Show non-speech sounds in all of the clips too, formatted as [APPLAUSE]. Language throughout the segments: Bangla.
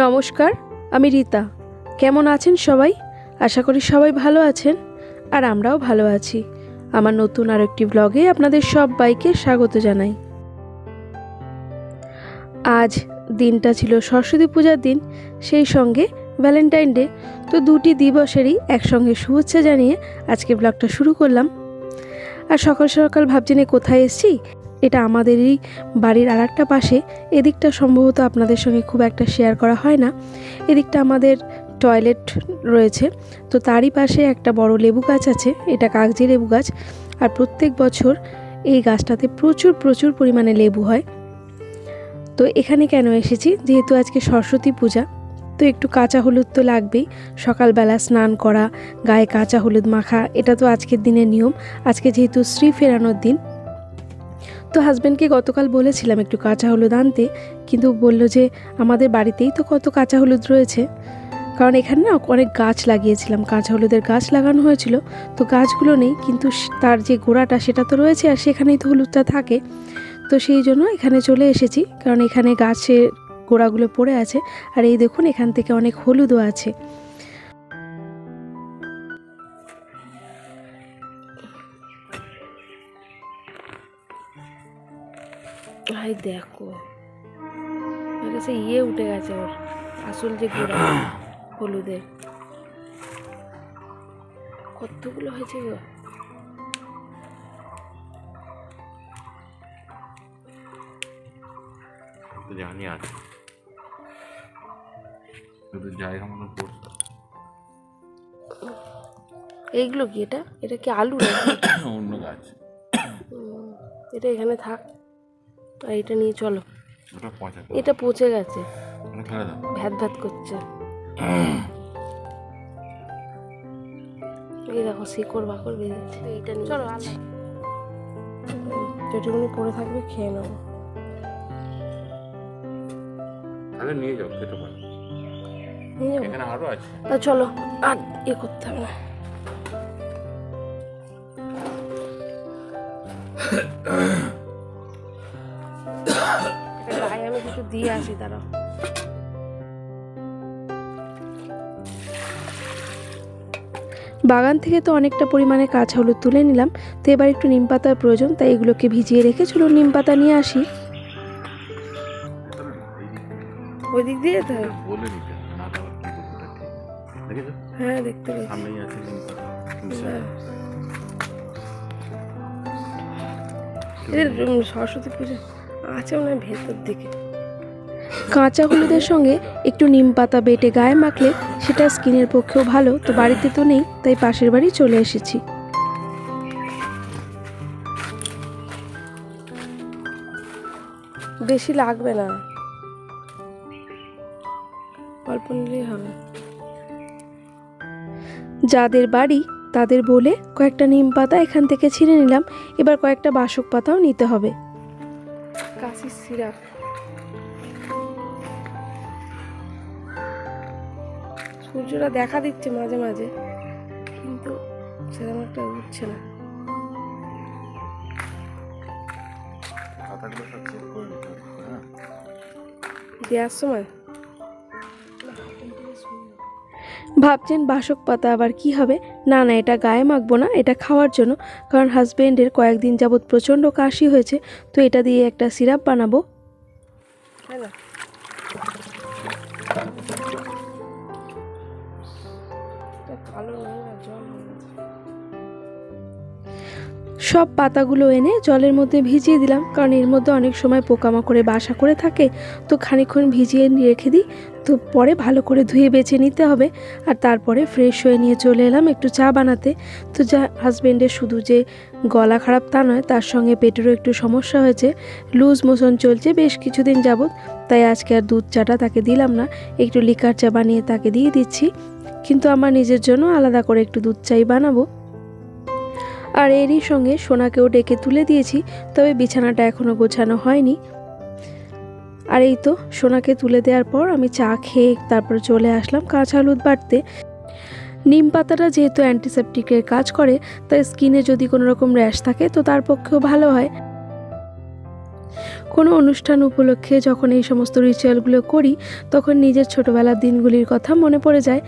নমস্কার, আমি রীতা। কেমন আছেন সবাই? আশা করি সবাই ভালো আছেন, আর আমরাও ভালো আছি। আমার নতুন আর একটি ব্লগে আপনাদের সবাইকে স্বাগত জানাই। আজ দিনটা ছিল সরস্বতী পূজার দিন, সেই সঙ্গে ভ্যালেন্টাইন ডে তো দুটি দিবসেরই একসঙ্গে শুভেচ্ছা জানিয়ে আজকে ব্লগটা শুরু করলাম। আর সকাল সকাল ভাবছেন কোথায় এসছি? এটা আমাদেরই বাড়ির আর একটা পাশে। এদিকটা সম্ভবত আপনাদের সঙ্গে খুব একটা শেয়ার করা হয় না। এদিকটা আমাদের টয়লেট রয়েছে। তো তারই পাশে একটা বড় লেবু গাছ আছে। এটা কাগজি লেবু গাছ। আর প্রত্যেক বছর এই গাছটাতে প্রচুর প্রচুর পরিমাণে লেবু হয়। তো এখানে কেন এসেছি? যেহেতু আজকে সরস্বতী পূজা, তো একটু কাঁচা হলুদ তো লাগবেই। সকালবেলা স্নান করা, গায়ে কাঁচা হলুদ মাখা, এটা তো আজকের দিনের নিয়ম। আজকে যেহেতু শ্রী ফেরানোর দিন তো হাজব্যান্ডকে গতকাল বলেছিলাম একটু কাঁচা হলুদ আনতে, কিন্তু বলল যে আমাদের বাড়িতেই তো কত কাঁচা হলুদ রয়েছে। কারণ এখানে না অনেক গাছ লাগিয়েছিলাম, কাঁচা হলুদের গাছ লাগানো হয়েছিল। তো গাছগুলো নেই, কিন্তু তার যে গোড়াটা সেটা তো রয়েছে আর সেখানেই তো হলুদটা থাকে। তো সেই জন্য এখানে চলে এসেছি, কারণ এখানে গাছের গোড়াগুলো পড়ে আছে। আর এই দেখুন এখান থেকে অনেক হলুদও আছে। ভাই দেখো। কাছে ইয়ে উঠে গেছে ওর আসল যে গোড়া হলুদের। কতগুলো হয়েছে গো? জানি শুধু জায়গা মতো পড়ছে। এইগুলো কি এটা? এটা কি আলু অন্য গাছ। এটা এখানে থাক। আর এটা নিয়ে চলো। এটা পচে গেছে। ওটা ফেলে দাও। ভ্যাত ভ্যাত করছে। এই দেখো শিকড় বাকড় বেরিয়েছে এইটা নিয়ে চলো আলো। যেটুকুনি পড়ে থাকবে খেয়ে নেব। তাহলে নিয়ে যাও খেতে পারো। নিয়ে যাব। এখানে আরও আছে। তা চলো আর এ করতে হবে না। এটা [COUGHS] দিয়ে আসি দাঁড়াও। বাগান থেকে তো অনেকটা পরিমাণে কাঁচা হলুদ তুলে নিলাম তো এবার একটু নিম পাতার প্রয়োজন তাই এগুলোকে ভিজিয়ে রেখে চলো নিম পাতা নিয়ে আসি। ওই দিক দিয়ে। দেখেছ? হ্যাঁ দেখতে। হ্যাঁ। এদের সরস্বতী পুজো আছে মনে হয় ভেতর দিকে। কাঁচা হলুদের সঙ্গে একটু নিম পাতা বেটে গায়ে মাখলে সেটা স্কিনের পক্ষেও ভালো, তো বাড়িতে তো নেই, তাই পাশের বাড়ি চলে এসেছি। বেশি লাগবে না। অল্প নিলেই হবে। যাদের বাড়ি, তাদের বলে কয়েকটা নিম পাতা এখান থেকে ছিঁড়ে নিলাম, এবার কয়েকটা বাসক পাতাও নিতে হবে। কাশির সিরাপ। সূর্যটা দেখা দিচ্ছে মাঝে মাঝে কিন্তু সেরকম একটা উঠছে না। হ্যাঁ। দেওয়ার সময় ভাবছেন বাসক পাতা আবার কি হবে? না না এটা গায়ে মাখবো না এটা খাওয়ার জন্য কারণ হাজবেন্ডের কয়েকদিন যাবৎ প্রচণ্ড কাশি হয়েছে তো এটা দিয়ে একটা সিরাপ বানাবো। সব পাতাগুলো এনে জলের মধ্যে ভিজিয়ে দিলাম, কারণ এর মধ্যে অনেক সময় পোকামাকড়ে বাসা করে থাকে। তো খানিকক্ষণ ভিজিয়ে রেখে দিই, তো পরে ভালো করে ধুয়ে বেছে নিতে হবে। আর তারপরে ফ্রেশ হয়ে নিয়ে চলে এলাম একটু চা বানাতে। তো যা হাজবেন্ডের শুধু যে গলা খারাপ তা নয়, তার সঙ্গে পেটেরও একটু সমস্যা হয়েছে। লুজ মোশন চলছে, বেশ কিছুদিন যাবৎ। তাই আজকে আর দুধ চাটা তাকে দিলাম না, একটু লিকার চা বানিয়ে তাকে দিয়ে দিচ্ছি। কিন্তু আমার নিজের জন্য আলাদা করে একটু দুধ চাই বানাবো। আর এরই সঙ্গে সোনাকেও ডেকে তুলে দিয়েছি, তবে বিছানাটা এখনও গোছানো হয়নি। আর এই তো, সোনাকে তুলে দেওয়ার পর আমি চা খেয়ে তারপর চলে আসলাম কাঁচা হলুদ বাটতে নিম পাতাটা যেহেতু অ্যান্টিসেপটিকের কাজ করে, তাই স্কিনে যদি কোনো রকম র্যাশ থাকে, তো তার পক্ষেও ভালো হয়। কোনো অনুষ্ঠান উপলক্ষে যখন এই সমস্ত রিচুয়ালগুলো করি, তখন নিজের ছোটোবেলার দিনগুলির কথা মনে পড়ে যায়।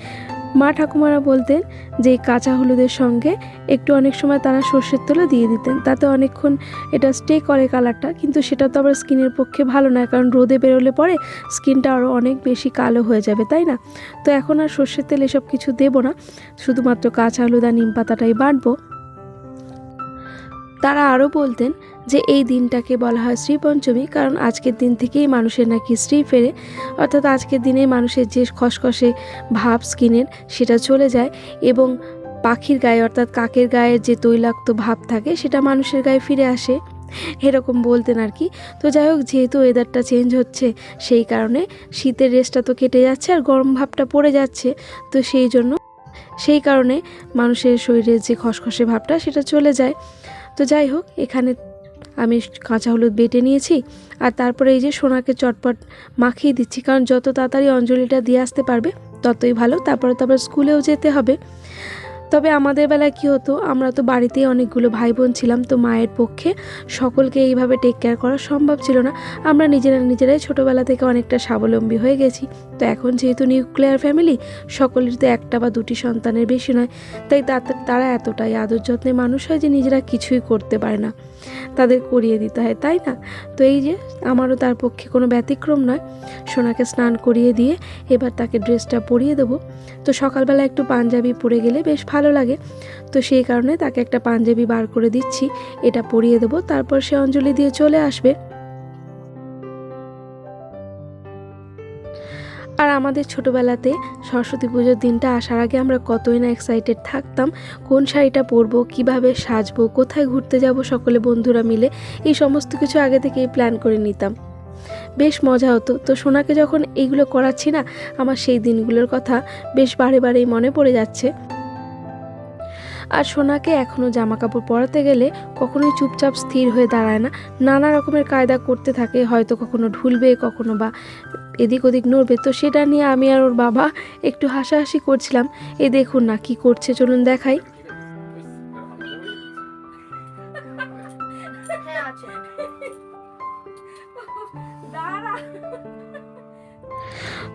মা ঠাকুমারা বলতেন যে কাঁচা হলুদের সঙ্গে একটু অনেক সময় তারা সর্ষের তেলও দিয়ে দিতেন। তাতে অনেকক্ষণ এটা স্টে করে কালারটা, কিন্তু সেটা তো আবার স্কিনের পক্ষে ভালো নয়, কারণ রোদে বেরোলে পরে স্কিনটা আরও অনেক বেশি কালো হয়ে যাবে, তাই না? তো এখন আর সর্ষের তেল এসব কিছু দেবো না, শুধুমাত্র কাঁচা হলুদ আর নিম পাতাটাই বাটবো। তারা আরও বলতেন যে এই দিনটাকে বলা হয় শ্রী পঞ্চমী, কারণ আজকের দিন থেকেই মানুষের নাকি শ্রী ফেরে। অর্থাৎ আজকের দিনে মানুষের যে খসখসে ভাব স্কিনের সেটা চলে যায় এবং পাখির গায়ে, অর্থাৎ কাকের গায়ের যে তৈলাক্ত ভাব থাকে, সেটা মানুষের গায়ে ফিরে আসে। এরকম বলতেন আর কি। তো যাই হোক, যেহেতু ওয়েদারটা চেঞ্জ হচ্ছে, সেই কারণে শীতের রেসটা তো কেটে যাচ্ছে আর গরম ভাবটা পড়ে যাচ্ছে। তো সেই জন্য, সেই কারণে মানুষের শরীরের যে খসখসে ভাবটা, সেটা চলে যায়। তো যাই হোক, এখানে আমি কাঁচা হলুদ বেটে নিয়েছি, আর তারপরে এই যে সোনাকে চটপট মাখিয়ে দিচ্ছি, কারণ যত তাড়াতাড়ি অঞ্জলিটা দিয়ে আসতে পারবে, ততই ভালো। তারপরে তো আবার স্কুলেও যেতে হবে। তবে আমাদের বেলায় কী হতো, আমরা তো বাড়িতেই অনেকগুলো ভাই বোন ছিলাম, তো মায়ের পক্ষে সকলকে এইভাবে টেক কেয়ার করা সম্ভব ছিল না। আমরা নিজেরা নিজেরাই ছোটোবেলা থেকে অনেকটা স্বাবলম্বী হয়ে গেছি। তো এখন যেহেতু নিউক্লিয়ার ফ্যামিলি সকলের তো একটা বা দুটি সন্তানের বেশি নয়, তাই তারা এতটাই আদর যত্নে মানুষ হয় যে নিজেরা কিছুই করতে পারে না। তাদের করিয়ে দিতে হয়, তাই না? তো এই যে, আমারও তার পক্ষে কোনো ব্যতিক্রম নয়। সোনাকে স্নান করিয়ে দিয়ে এবার তাকে ড্রেসটা পরিয়ে দেবো। তো সকালবেলা একটু পাঞ্জাবি পরে গেলে বেশ ভালো লাগে। তো সেই কারণে তাকে একটা পাঞ্জাবি বার করে দিচ্ছি। এটা পরিয়ে দেবো, তারপর সে অঞ্জলি দিয়ে চলে আসবে। আর আমাদের ছোটোবেলাতে সরস্বতী পুজোর দিনটা আসার আগে আমরা কতই না এক্সাইটেড থাকতাম, কোন শাড়িটা পরবো, কীভাবে সাজবো, কোথায় ঘুরতে যাব সকলে বন্ধুরা মিলে, এই সমস্ত কিছু আগে থেকেই প্ল্যান করে নিতাম। বেশ মজা হতো। তো সোনাকে যখন এইগুলো করাচ্ছি না, আমার সেই দিনগুলোর কথা বেশ বারে বারেই মনে পড়ে যাচ্ছে। আর সোনাকে এখনও জামা কাপড় পরাতে গেলে কখনোই চুপচাপ স্থির হয়ে দাঁড়ায় না। নানা রকমের কায়দা করতে থাকে, হয়তো কখনো ঢুলবে, কখনো বা এদিক ওদিক নড়বে। তো সেটা নিয়ে আমি আর ওর বাবা একটু হাসাহাসি করছিলাম। এ দেখুন না কি করছে, চলুন দেখাই।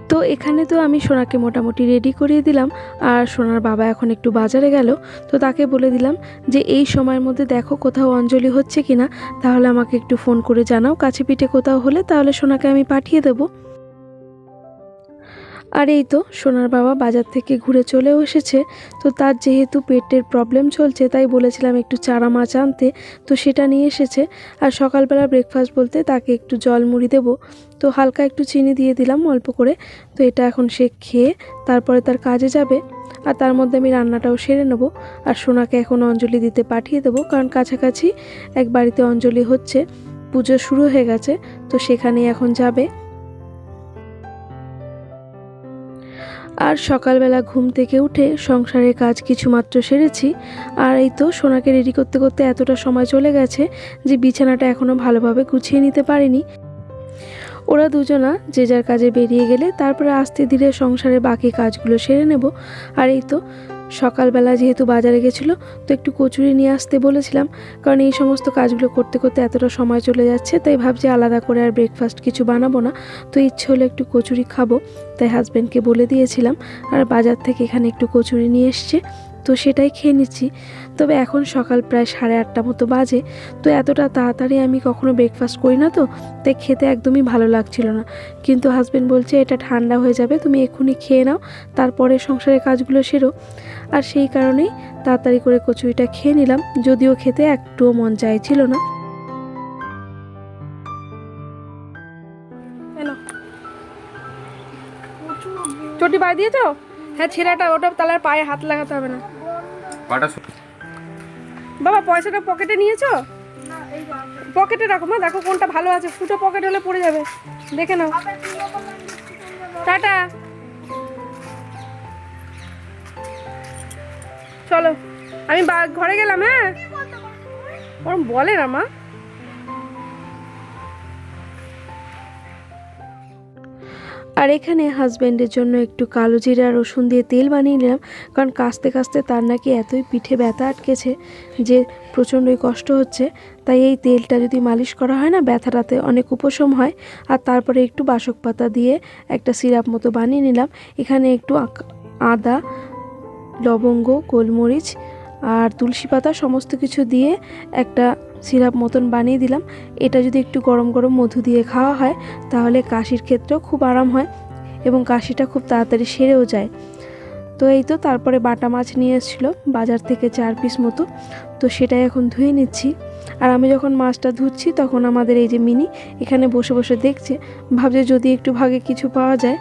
তো এখানে তো আমি সোনাকে মোটামুটি রেডি করিয়ে দিলাম, আর সোনার বাবা এখন একটু বাজারে গেল, তো তাকে বলে দিলাম যে এই সময়ের মধ্যে দেখো কোথাও অঞ্জলি হচ্ছে কি না তাহলে আমাকে একটু ফোন করে জানাও, কাছে পিঠে কোথাও হলে তাহলে সোনাকে আমি পাঠিয়ে দেবো। আর এই তো, সোনার বাবা বাজার থেকে ঘুরে চলেও এসেছে। তো তার যেহেতু পেটের প্রবলেম চলছে, তাই বলেছিলাম একটু চারা মাছ আনতে। তো সেটা নিয়ে এসেছে। আর সকালবেলা ব্রেকফাস্ট বলতে তাকে একটু জল মুড়ি দেবো। তো হালকা একটু চিনি দিয়ে দিলাম অল্প করে। তো এটা এখন সে খেয়ে তারপরে তার কাজে যাবে। আর তার মধ্যে আমি রান্নাটাও সেরে নেব। আর সোনাকে এখন অঞ্জলি দিতে পাঠিয়ে দেবো। কারণ কাছাকাছি এক বাড়িতে অঞ্জলি হচ্ছে। পুজো শুরু হয়ে গেছে। তো সেখানেই এখন যাবে। আর সকালবেলা ঘুম থেকে উঠে সংসারের কাজ কিছুমাত্র সেরেছি। আর এই তো সোনাকে রেডি করতে করতে এতটা সময় চলে গেছে যে বিছানাটা এখনও ভালোভাবে গুছিয়ে নিতে পারিনি। ওরা দুজনা যে যার কাজে বেরিয়ে গেলে তারপরে আস্তে ধীরে সংসারের বাকি কাজগুলো সেরে নেব। আর এই তো সকালবেলা যেহেতু বাজারে গেছিল, তো একটু কচুরি নিয়ে আসতে বলেছিলাম, কারণ এই সমস্ত কাজগুলো করতে করতে এতটা সময় চলে যাচ্ছে, তাই ভাবছি আলাদা করে আর ব্রেকফাস্ট কিছু বানাবো না। তো ইচ্ছে হলো একটু কচুরি খাব, তাই হাজব্যান্ডকে বলে দিয়েছিলাম, আর বাজার থেকে এখানে একটু কচুরি নিয়ে এসছে, তো সেটাই খেয়ে নিচ্ছি। তবে এখন সকাল প্রায় সাড়ে আটটা মতো বাজে তো এতটা তাড়াতাড়ি আমি কখনো ব্রেকফাস্ট করি না তো তাই খেতে একদমই ভালো লাগছিল না। কিন্তু হাজব্যান্ড বলছে এটা ঠান্ডা হয়ে যাবে তুমি এক্ষুনি খেয়ে নাও তারপরে সংসারের কাজগুলো সেরো। আর সেই কারণেই তাড়াতাড়ি করে কচুরিটা খেয়ে নিলাম যদিও খেতে একটুও মন চাইছিল না। চটি পায়ে দিয়েছ? হ্যাঁ ছেলেটা ওটা তাহলে পায়ে হাত লাগাতে হবে না। পাটা বাবা, পয়সাটা পকেটে নিয়েছো? পকেটে রাখো, মা, দেখো কোনটা ভালো আছে। ফুটো পকেট হলে পড়ে যাবে। দেখে নাও। টাটা। চলো, আমি ঘরে গেলাম হ্যাঁ? ওরম বলে না, মা। আর এখানে হাজব্যান্ডের জন্য একটু কালো জিরা, রসুন দিয়ে তেল বানিয়ে নিলাম, কারণ কাস্তে কাস্তে তার নাকি এতই পিঠে ব্যথা আটকেছে যে প্রচণ্ডই কষ্ট হচ্ছে। তাই এই তেলটা যদি মালিশ করা হয় না, ব্যথাটাতে অনেক উপশম হয়। আর তারপরে একটু বাসক পাতা দিয়ে একটা সিরাপ মতো বানিয়ে নিলাম। এখানে একটু আদা, লবঙ্গ, গোলমরিচ আর তুলসী পাতা সমস্ত কিছু দিয়ে একটা সিরাপ মতন বানিয়ে দিলাম। এটা যদি একটু গরম গরম মধু দিয়ে খাওয়া হয়, তাহলে কাশির ক্ষেত্রেও খুব আরাম হয় এবং কাশিটা খুব তাড়াতাড়ি সেরেও যায়। তো এই তো তারপরে বাটা মাছ নিয়ে এসেছিল, বাজার থেকে চার পিস মতো। তো সেটাই এখন ধুয়ে নিচ্ছি। আর আমি যখন মাছটা ধুচ্ছি, তখন আমাদের এই যে মিনি এখানে বসে বসে দেখছে। ভাবছে যদি একটু ভাগে কিছু পাওয়া যায়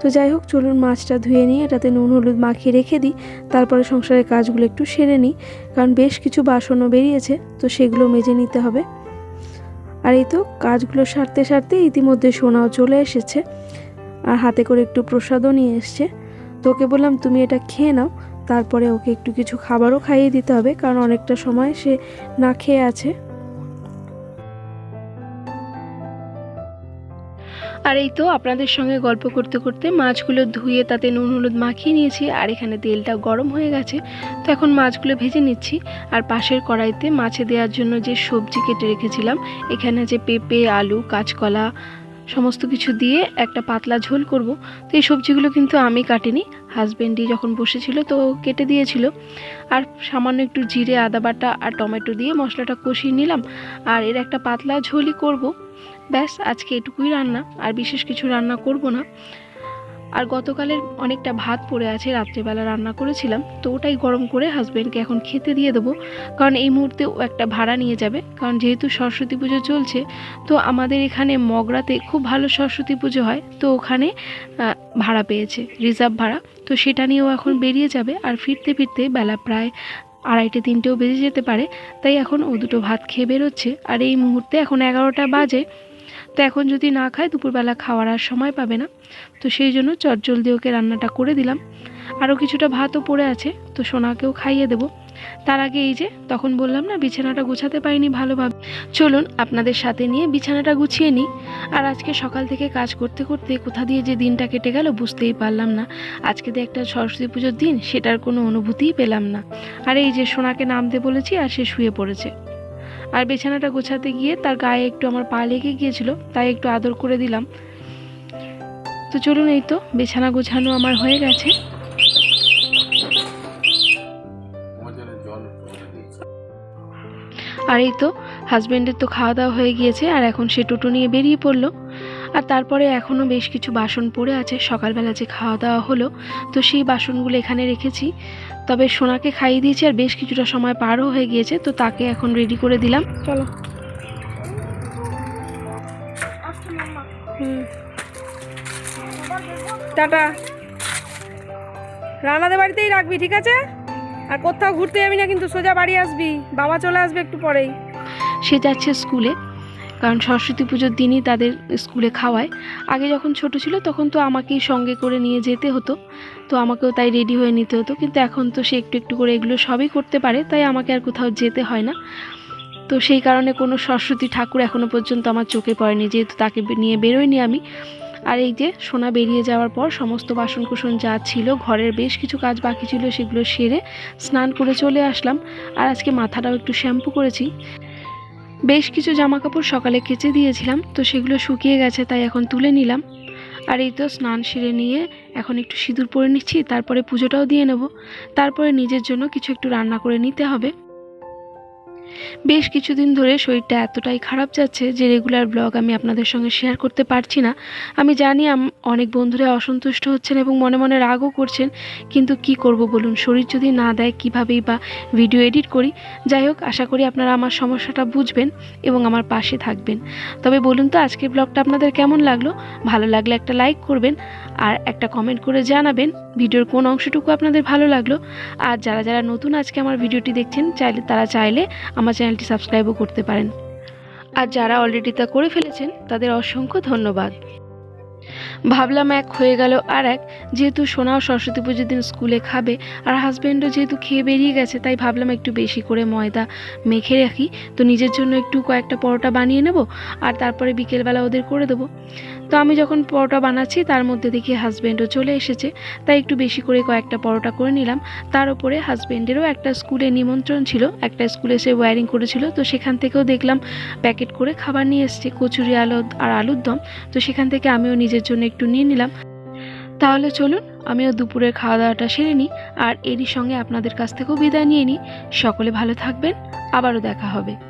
তো যাই হোক, চলুন মাছটা ধুয়ে নিয়ে এটাতে নুন, হলুদ মাখিয়ে রেখে দিই, তারপরে সংসারের কাজগুলো একটু সেরে নিই, কারণ বেশ কিছু বাসনও বেরিয়েছে, তো সেগুলো মেজে নিতে হবে। আর এই তো কাজগুলো সারতে সারতে ইতিমধ্যে সোনাও চলে এসেছে, আর হাতে করে একটু প্রসাদও নিয়ে এসছে। তো ওকে বললাম, তুমি এটা খেয়ে নাও। তারপরে ওকে একটু কিছু খাবারও খাইয়ে দিতে হবে, কারণ অনেকটা সময় সে না খেয়ে আছে। আর এই তো আপনাদের সঙ্গে গল্প করতে করতে মাছগুলো ধুয়ে তাতে নুন হলুদ মাখিয়ে নিয়েছি, আর এখানে তেলটা গরম হয়ে গেছে। তো এখন মাছগুলো ভেজে নিচ্ছি, আর পাশের কড়াইতে মাছে দেওয়ার জন্য যে সবজি কেটে রেখেছিলাম, এখানে যে পেঁপে, আলু, কাঁচকলা, সমস্ত কিছু দিয়ে একটা পাতলা ঝোল করব। তো এই সবজিগুলো কিন্তু আমি কাটিনি, হাজবেন্ডই যখন বসেছিল তো কেটে দিয়েছিল। আর সামান্য একটু জিরে, আদা বাটা আর টমেটো দিয়ে মশলাটা কষিয়ে নিলাম, আর এর একটা পাতলা ঝোলই করব। ব্যাস, আজকে এটুকুই রান্না, আর বিশেষ কিছু রান্না করব না। আর গতকালের অনেকটা ভাত পড়ে আছে, রাত্রেবেলা রান্না করেছিলাম, তো ওটাই গরম করে হাজব্যান্ডকে এখন খেতে দিয়ে দেবো। কারণ এই মুহূর্তে ও একটা ভাড়া নিয়ে যাবে, কারণ যেহেতু সরস্বতী পুজো চলছে, তো আমাদের এখানে মগরাতে খুব ভালো সরস্বতী পুজো হয়, তো ওখানে ভাড়া পেয়েছে রিজার্ভ ভাড়া। তো সেটা নিয়েও এখন বেরিয়ে যাবে, আর ফিরতে ফিরতে বেলা প্রায় আড়াইটে, তিনটেও বেজে যেতে পারে, তাই এখন ও দুটো ভাত খেয়ে বেরোচ্ছে। আর এই মুহূর্তে এখন এগারোটা বাজে তো এখন যদি না খায়, দুপুরবেলা খাওয়ার আর সময় পাবে না। তো সেই জন্য চটজলদি ওকে রান্নাটা করে দিলাম। আরও কিছুটা ভাতও পড়ে আছে, তো সোনাকেও খাইয়ে দেবো। তার আগে এই যে, তখন বললাম না, বিছানাটা গুছাতে পারিনি ভালোভাবে। চলুন, আপনাদের সাথে নিয়ে বিছানাটা গুছিয়ে নিই। আর আজকে সকাল থেকে কাজ করতে করতে কোথা দিয়ে যে দিনটা কেটে গেল বুঝতেই পারলাম না। আজকে তো একটা সরস্বতী পুজোর দিন, সেটার কোনো অনুভূতিই পেলাম না। আর এই যে সোনাকে নামতে বলেছি, আর সে শুয়ে পড়েছে। আর বিছানাটা গোছাতে গিয়ে তার গায়ে একটু আমার পা লেগে গিয়েছিল, তাই একটু আদর করে দিলাম। তো চলুন এই তো, বিছানা গোছানো আমার হয়ে গেছে। আর এই তো হাজব্যান্ডের তো খাওয়া দাওয়া হয়ে গিয়েছে, আর এখন সে টোটো নিয়ে বেরিয়ে পড়ল। আর তারপরে এখনও বেশ কিছু বাসন পড়ে আছে। সকালবেলা যে খাওয়া দাওয়া হলো তো সেই বাসনগুলো এখানে রেখেছি। তবে সোনাকে খাইয়ে দিয়েছি আর বেশ কিছুটা সময় পারও হয়ে গিয়েছে তো তাকে এখন রেডি করে দিলাম। চলো। টাটা। রানাদের বাড়িতেই রাখবি ঠিক আছে? আর কোথাও ঘুরতে যাবি না কিন্তু সোজা বাড়ি আসবি। বাবা চলে আসবে একটু পরেই। সে যাচ্ছে স্কুলে। কারণ সরস্বতী পুজোর দিনই তাদের স্কুলে খাওয়ায়। আগে যখন ছোট ছিল তখন তো আমাকেই সঙ্গে করে নিয়ে যেতে হতো। তো আমাকেও তাই রেডি হয়ে নিতে হতো। কিন্তু এখন তো সে একটু একটু করে এগুলো সবই করতে পারে, তাই আমাকে আর কোথাও যেতে হয় না। তো সেই কারণে কোনো সরস্বতী ঠাকুর এখনও পর্যন্ত আমার চোখে পড়েনি। যেহেতু তাকে নিয়ে বেরোয়নি আমি। আর এই যে সোনা বেরিয়ে যাওয়ার পর সমস্ত বাসন কুসন যা ছিল, ঘরের বেশ কিছু কাজ বাকি ছিল সেগুলো সেরে স্নান করে চলে আসলাম। আর আজকে মাথাটাও একটু শ্যাম্পু করেছি। বেশ কিছু জামা কাপড় সকালে কেচে দিয়েছিলাম, তো সেগুলো শুকিয়ে গেছে, তাই এখন তুলে নিলাম। আর এই তো স্নান সেরে নিয়ে এখন একটু সিঁদুর পরে নিচ্ছি, তারপরে পুজোটাও দিয়ে নেব। তারপরে নিজের জন্য কিছু একটু রান্না করে নিতে হবে। বেশ কিছুদিন ধরে শরীরটা এতটাই খারাপ যাচ্ছে যে রেগুলার ব্লগ আমি আপনাদের সঙ্গে শেয়ার করতে পারছি না। আমি জানি অনেক বন্ধুরা অসন্তুষ্ট হচ্ছেন এবং মনে মনে রাগও করছেন, কিন্তু কি করব বলুন? শরীর যদি না দেয় কীভাবেই বা ভিডিও এডিট করি? যাই হোক, আশা করি আপনারা আমার সমস্যাটা বুঝবেন এবং আমার পাশে থাকবেন। তবে বলুন তো, আজকের ব্লগটা আপনাদের কেমন লাগল? ভালো লাগলে একটা লাইক করবেন আর একটা কমেন্ট করে জানাবেন ভিডিওর কোন অংশটুকু আপনাদের ভালো লাগল। আর যারা যারা নতুন আজকে আমার ভিডিওটি দেখছেন, চাইলে তারা চাইলে আমার চ্যানেলটি সাবস্ক্রাইবও করতে পারেন। আর যারা অলরেডি তা করে ফেলেছেন, তাদের অসংখ্য ধন্যবাদ। ভাবলাম এক হয়ে গেল আর এক, যেহেতু সোনাও সরস্বতী পুজোর দিন স্কুলে খাবে, আর হাজব্যান্ডও যেহেতু খেয়ে বেরিয়ে গেছে, তাই ভাবলাম একটু বেশি করে ময়দা মেখে রাখি। তো নিজের জন্য একটু কয়েকটা পরোটা বানিয়ে নেব, আর তারপরে বিকেলবেলা ওদের করে দেবো। তো আমি যখন পরোটা বানাচ্ছি, তার মধ্যে দেখি হাজব্যান্ডও চলে এসেছে। তাই একটু বেশি করে কয়েকটা পরোটা করে নিলাম। তার উপরে হাজব্যান্ডেরও একটা স্কুলে নিমন্ত্রণ ছিল। একটা স্কুলে সে ওয়ারিং করেছিল। তো সেখান থেকেও দেখলাম প্যাকেট করে খাবার নিয়ে এসছে, কচুরি আলু আর আলুর দম। তো সেখান থেকে আমিও নিজের জন্য একটু নিয়ে নিলাম। তাহলে চলুন, আমিও দুপুরের খাওয়া দাওয়াটা সেরে নিই আর এরই সঙ্গে আপনাদের কাছ থেকেও বিদায় নিয়ে নিই। সকলে ভালো থাকবেন। আবারও দেখা হবে।